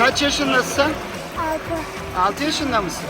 Kaç yaşındasın sen? Altı. Altı yaşında mısın?